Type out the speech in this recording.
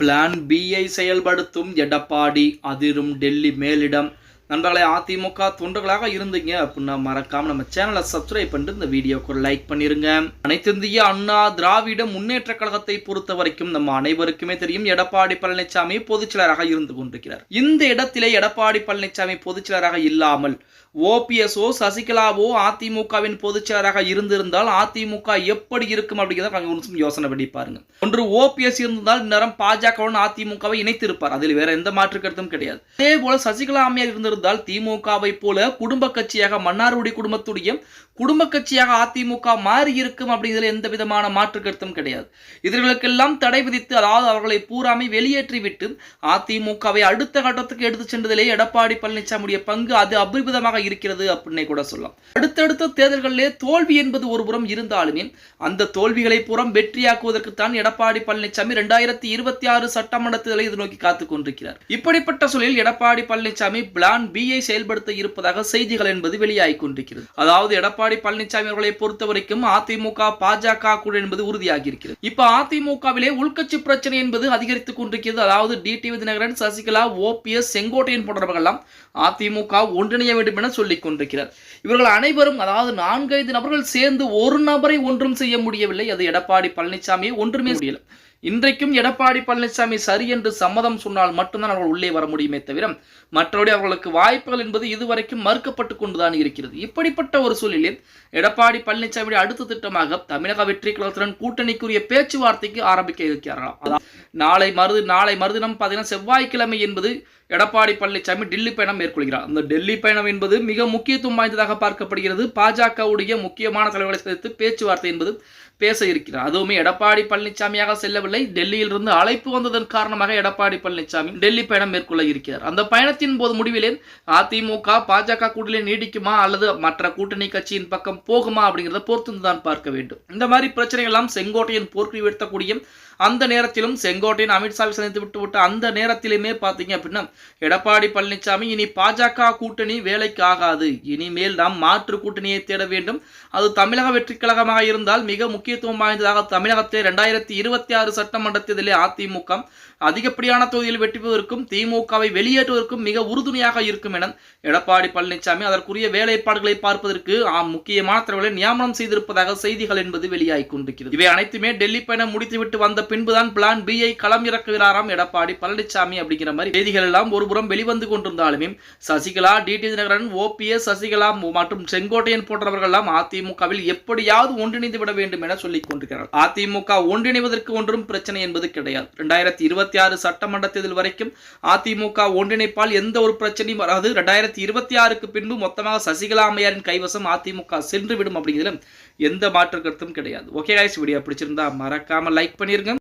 Plan பியை செயல்படுத்தும் எடப்பாடி அதிரும் டெல்லி மேலிடம். நண்பர்களே அதிமுக தொண்டர்களாக இருந்தீங்க அப்படின்னா மறக்காம நம்ம சேனலை சப்ஸ்கிரைப் பண்ணிட்டு இந்த வீடியோக்கு ஒரு லைக் பண்ணிருங்க. அனைத்து இந்திய அண்ணா திராவிட முன்னேற்ற கழகத்தை பொறுத்த வரைக்கும் நம்ம அனைவருக்குமே தெரியும் எடப்பாடி பழனிசாமி பொதுச்செயலராக இருந்து கொண்டிருக்கிறார். இந்த இடத்திலே எடப்பாடி பழனிசாமி பொதுச்செயலராக இல்லாமல் ஓபிஎஸ்ஓ சசிகலாவோ அதிமுகவின் பொதுச்செயலராக இருந்திருந்தால் அதிமுக எப்படி இருக்கும் அப்படிங்கிறத கொஞ்சம் ஒரு நிமிஷம் யோசனை பண்ணி பாருங்க. ஒன்று ஓபிஎஸ் இருந்திருந்தால் இந்நேரம் பாஜகவுடன் அதிமுகவை இணைத்திருப்பார். அதில் வேற எந்த மாற்று கருத்தும் கிடையாது. அதே போல சசிகலா அம்மையார் இருந்திருந்தால் திமுகவை போல குடும்ப கட்சியாக மன்னார்குடி குடும்பத்துடைய குடும்ப கட்சியாக அதிமுக மாறி இருக்கும் அப்படிங்கிறதுல எந்த விதமான மாற்று கருத்தும் கிடையாது. இவர்களுக்கெல்லாம் தடை விதித்து அதாவது அவர்களை பூராமை வெளியேற்றிவிட்டு அதிமுகவை அடுத்த கட்டத்துக்கு எடுத்து சென்றதிலே எடப்பாடி பழனிசாமியுடைய பங்கு அது அபரிமிதமாக இருக்கிறது அப்படின்னே கூட சொல்லலாம். அடுத்தடுத்த தேர்தல்களிலே தோல்வி என்பது ஒரு புறம் இருந்தாலுமே அந்த தோல்விகளை புறம் வெற்றியாக்குவதற்குத்தான் எடப்பாடி பழனிசாமி இரண்டாயிரத்தி இருபத்தி ஆறு சட்டமன்ற தேர்தலை இது நோக்கி காத்துக் கொண்டிருக்கிறார். இப்படிப்பட்ட சூழலில் எடப்பாடி பழனிசாமி பிளான் பியை செயல்படுத்த இருப்பதாக செய்திகள் என்பது வெளியாகிக் கொண்டிருக்கிறது. அதாவது எடப்பாடி பழனிசாமி அவர்களை பொறுத்த வரைக்கும் அதிமுக பாஜக கூட என்பது உறுதியாகி இருக்கிறது இப்ப அதிமுகவிலே உள்கட்சி பிரச்சனை என்பது அதிகரித்துக் கொண்டிருக்கிறது. அதாவது டிடிவி தினகரன் சசிகலா ஓபிஎஸ் செங்கோட்டையன் போன்றவர்கள் அதிமுக ஒன்றிணைய வேண்டும் என சொல்லிக் கொண்டிருக்கிறார். இவர்கள் அனைவரும் அதாவது நான்கைந்து நபர்கள் சேர்ந்து ஒரு நபரை ஒன்றும் செய்ய முடியவில்லை. அது எடப்பாடி பழனிசாமியை ஒன்றுமே முடியல இன்றைக்கும் எடப்பாடி பழனிசாமி சரி என்று சம்மதம் சொன்னால் மட்டும்தான் அவர்கள் உள்ளே வர முடியுமே தவிர மற்றபடி அவர்களுக்கு வாய்ப்புகள் என்பது இதுவரைக்கும் மறுக்கப்பட்டு கொண்டுதான் இருக்கிறது. இப்படிப்பட்ட ஒரு சூழலில் எடப்பாடி பழனிசாமியுடைய அடுத்த திட்டமாக தமிழக வெற்றி கழகத்துடன் கூட்டணிக்குரிய பேச்சுவார்த்தைக்கு ஆரம்பிக்க இருக்கிறார்களாம் நாளை மருது நாளை மறுதினம் பார்த்தீங்கன்னா செவ்வாய்க்கிழமை என்பது எடப்பாடி பழனிசாமி டெல்லி பயணம் மேற்கொள்கிறார். அந்த டெல்லி பயணம் என்பது மிக முக்கியத்துவம் வாய்ந்ததாக பார்க்கப்படுகிறது. பாஜகவுடைய முக்கியமான தலைவர்களை சந்தித்து பேச்சுவார்த்தை என்பது பேச இருக்கிறார். அதுவுமே எடப்பாடி பழனிசாமியாக செல்லவில்லை. டெல்லியிலிருந்து அழைப்பு வந்ததன் காரணமாக எடப்பாடி பழனிசாமி டெல்லி பயணம் மேற்கொள்ள இருக்கிறார். அந்த பயணத்தின் போது முடிவிலே அதிமுக பாஜக கூட்டணி நீடிக்குமா அல்லது மற்ற கூட்டணி கட்சியின் பக்கம் போகுமா அப்படிங்கிறத பொறுத்து தான் பார்க்க வேண்டும். இந்த மாதிரி பிரச்சனைகள் எல்லாம் செங்கோட்டையின் போர்க்கு வீழ்த்தக்கூடிய அந்த நேரத்திலும் செங்கோட்டையன் அமித்ஷாவை சந்தித்து விட்டு விட்டு அந்த நேரத்திலுமே பார்த்தீங்க அப்படின்னா எடப்பாடி பழனிசாமி இனி பாஜக கூட்டணி வேலைக்கு ஆகாது இனிமேல் நாம் மாற்று கூட்டணியை தேட வேண்டும். அது தமிழக வெற்றிக்கழகமாக இருந்தால் மிக முக்கியத்துவம் வாய்ந்ததாக தமிழகத்தை ரெண்டாயிரத்தி இருபத்தி ஆறு சட்டமன்ற தேர்தலில் அதிமுக அதிகப்படியான தொகுதியில் வெற்றி பெறுவதற்கும் திமுகவை வெளியேற்றுவதற்கும் மிக உறுதுணையாக இருக்கும் என எடப்பாடி பழனிசாமி அதற்குரிய வேலைப்பாடுகளை பார்ப்பதற்கு முக்கியமான தலைவர்களை நியமனம் செய்திருப்பதாக செய்திகள் என்பது வெளியாகி கொண்டிருக்கிறது. இவை அனைத்துமே டெல்லி பயணம் முடித்துவிட்டு வந்த பின்புதான் பிளான் பி ஐ களம் இறக்குகிறாராம் எடப்பாடி பழனிசாமி அப்படிங்கிற மாதிரி செய்திகள் எல்லாம் ஒருபுறம் வெளிவந்து கொண்டிருந்தாலுமே சசிகலா டிடி தினகரன் ஓபிஎஸ் சசிகலா மற்றும் செங்கோட்டையன் போன்றவர்கள் எல்லாம் அதிமுகவில் எப்படியாவது ஒன்றிணைந்து விட வேண்டும் என சொல்லிக் கொண்டிருக்கிறார். அதிமுக ஒன்றிணைவதற்கு ஒன்றும் பிரச்சனை என்பது கிடையாது. இரண்டாயிரத்தி இருபத்தி ஆறு சட்டமன்ற தேர்தல் வரைக்கும் அதிமுக ஒன்றிணைப்பால் எந்த ஒரு பிரச்சனையும் வராது. இரண்டாயிரத்தி இருபத்தி ஆறுக்கு பின்பு மொத்தமாக சசிகலா அம்மையாரின் கைவசம் அதிமுக சென்று விடும் அப்படிங்கிறதுல எந்த மாற்று கருத்தும் கிடையாது. ஓகே guys வீடியோ பிடிச்சிருந்தா மறக்காம லைக் பண்ணிருங்க.